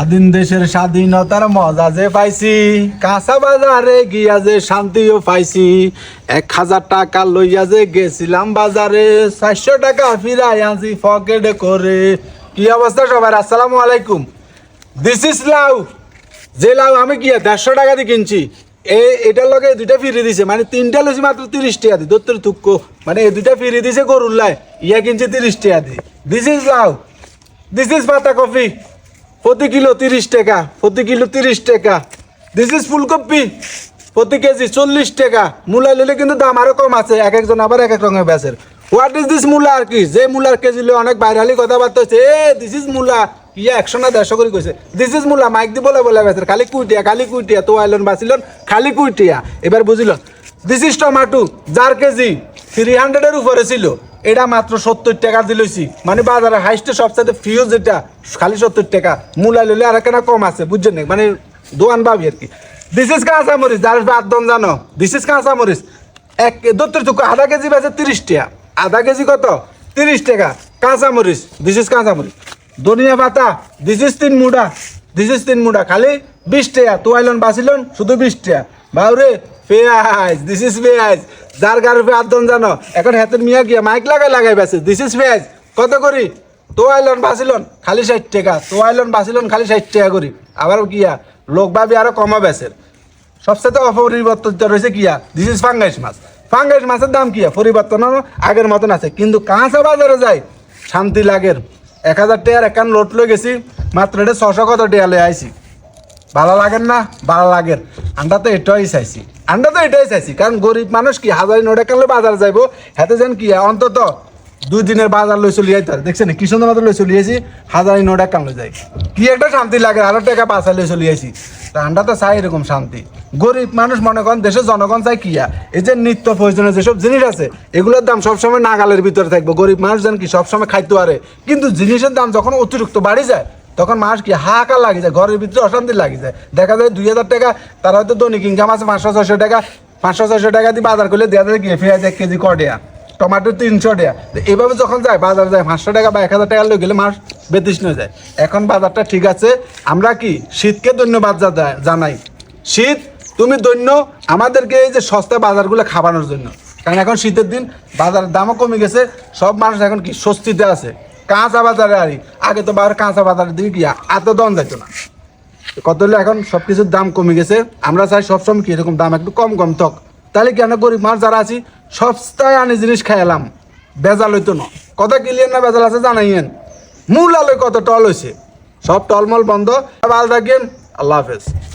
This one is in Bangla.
স্বাধীন দেশের স্বাধীনতার মজা যে পাইছি, কাঁচা বাজারে গিয়া যে শান্তিও পাইছি, এক হাজার টাকা লইয়া যে গেছিলাম বাজারে, চারশো টাকা ফিরাই আনছি পকেটে করে। কি অবস্থা সবার? আসসালামু আলাইকুম। দিস ইজ লাউ। যে লাউ আমি কি দেড়শো টাকা দিয়ে কিনছি, এ এটার লগে দুইটা ফিরে দিছে মানে তিনটা লইছি মাত্র তিরিশ টাকা দি দত্তর তুক্কো মানে এই দুইটা ফিরে দিছে গরুর লাই, ইয়া কিনছি তিরিশ টাকা দি দিস ইজ লাউ। দিস ইজ পাতা কফি প্রতি কিলো তিরিশ টাকা, প্রতি কিলো তিরিশ টাকা। দিস ইজ ফুলকপি, প্রতি কেজি চল্লিশ টাকা। মূলা নিলে কিন্তু দাম আরও কম আছে, এক একজন আবার এক এক রঙের বেচের হোয়াট ইজ দিস মূলা আর কি? যে মূলার কেজি লয়ে অনেক বাইরালি কথাবার্তা হচ্ছে, এ দিস ইজ মূলা। ইয়া একশো না দেড়শো করে কইছে। দিস ইজ মূলা। মাইক দি বলে বলে বেচের খালি কুইটিয়া খালি কুইটিয়া, তো আইলন বাঁচিলন, খালি কুইটিয়া। এবার বুঝিল দিস ইজ টমাটো যার কেজি থ্রি হান্ড্রেডের উপরে ছিল। এটা মাত্র সত্তর টাকা দিলছি মানে বাজারে হাইস্টে সবচেয়ে ফিও যেটা, খালি সত্তর টাকা। মূলা লইলে আর কেনা কম আছে, বুঝছেন না? মানে দোয়ান পাবি আর কি। দিস ইজ কাঁচা মরিচ যার বাদন জানো? দিস ইজ কাঁচা মরিচ এক দত্তর চুকু আধা কেজি বেচে তিরিশ টাকা। আধা কেজি কত? তিরিশ টাকা। কাঁচা মরিচ দিস ইজ কাঁচা মরিচ ধনিয়া পাতা দিস ইজ তিন মুড়া দিস ইজ তিন মুড়া খালি বিশ টাকা। তোয়াইলন বাঁচিলন শুধু বিশ টাকা। বাউরে, পেঁয়াজ দিস ইজ পেঁয়াজ। যার গার উপরে আদন জানো। এখন হাতের মিয়া গিয়া মাইক লাগাই লাগাই বেছে। দিস ইজ পেঁয়াজ কত করি? তো আইলন বাঁচিলন খালি ষাট টাকা। তো আইলন বাঁচিলন খালি ষাট টাকা করি। আবার কিয়া লোক ভাবি আরও কমা বেচের সবচেয়ে অপরিবর্তিত রয়েছে কিয়া দিস ইজ ফাঙ্গাইশ মাছ। ফাঙ্গাইশ মাছের দাম কিয়া পরিবর্তন আগের মতন আছে। কিন্তু কাঁচা বাজারে যায় শান্তি লাগের এক হাজার টাকার একান লোট লয়ে গেছি। মাত্র এটা ছশো কত টাকা লয়ে আইছি। ভালো লাগেন না? ভালো লাগের। আন্ডা তো এটাই চাইছি। আন্ডা তো এটাই চাইছি, কারণ গরিব মানুষ কি হাজার নোটে কালে বাজার যাইবো? হাতে যেন কি, অন্তত দুই দিনের বাজার লই চলিয়ে যাইতে দেখছেন কি সুন্দর মতো লই চলিয়েছি হাজার নোট এক যাই। কি একটা শান্তি লাগে, আরও টাকা পাঁচা লই চলিয়েছি তা আন্ডা তো চাই এরকম শান্তি। গরিব মানুষ মনে করেন, দেশের জনগণ চাই কিয়া এই যে নিত্য প্রয়োজনীয় যেসব জিনিস আছে, এগুলোর দাম সবসময় নাগালের ভিতরে থাকবে। গরিব মানুষ যেন কি সবসময় খাইতে পারে। কিন্তু জিনিসের দাম যখন অতিরিক্ত বাড়ি যায় তখন মানুষ কি হাহাকার লাগে যায়, ঘরের ভিতরে অশান্তি লাগে যায়। দেখা যায় দুই হাজার টাকা, তার হয়তো দৈনিক ইনকাম আছে পাঁচশো, ছয়শো টাকা, পাঁচশো, ছয়শো টাকা দিয়ে বাজার করলে দেওয়া যায় গিয়ে পেঁয়াজ এক কেজি কটিয়া টমাটো তিনশো টাকা। এইভাবে যখন যায়, বাজার যায়, পাঁচশো টাকা বা এক হাজার টাকা লোক গেলে মাস বেতৃষ্ণ যায়। এখন বাজারটা ঠিক আছে, আমরা কি শীতকে ধন্যবাদ জানাই। শীত, তুমি দৈন্য আমাদেরকে এই যে সস্তা বাজারগুলো খাবানোর জন্য। কারণ এখন শীতের দিন, বাজারের দামও কমে গেছে, সব মানুষ এখন কি স্বস্তিতে আছে। কাঁচা বাজারে আরি। আগে তো বাইরে কাঁচা বাজারের দিকে কি এত দাম যাইত না। কত হলে এখন সব কিছুর দাম কমে গেছে। আমরা চাই সবসময় কি এরকম দাম একটু কম কম থাক। তাহলে কেন গরিব মানুষ যারা আছি, সস্তায় আনি জিনিস খাইলাম বেজাল হইতো না। কত কিলিয়ান না বেজাল আছে জানাইয়েন। মূল আলোয় কত টল হয়েছে সব টলমল বন্ধ। ভালো থাকেন। আল্লাহ হাফেজ।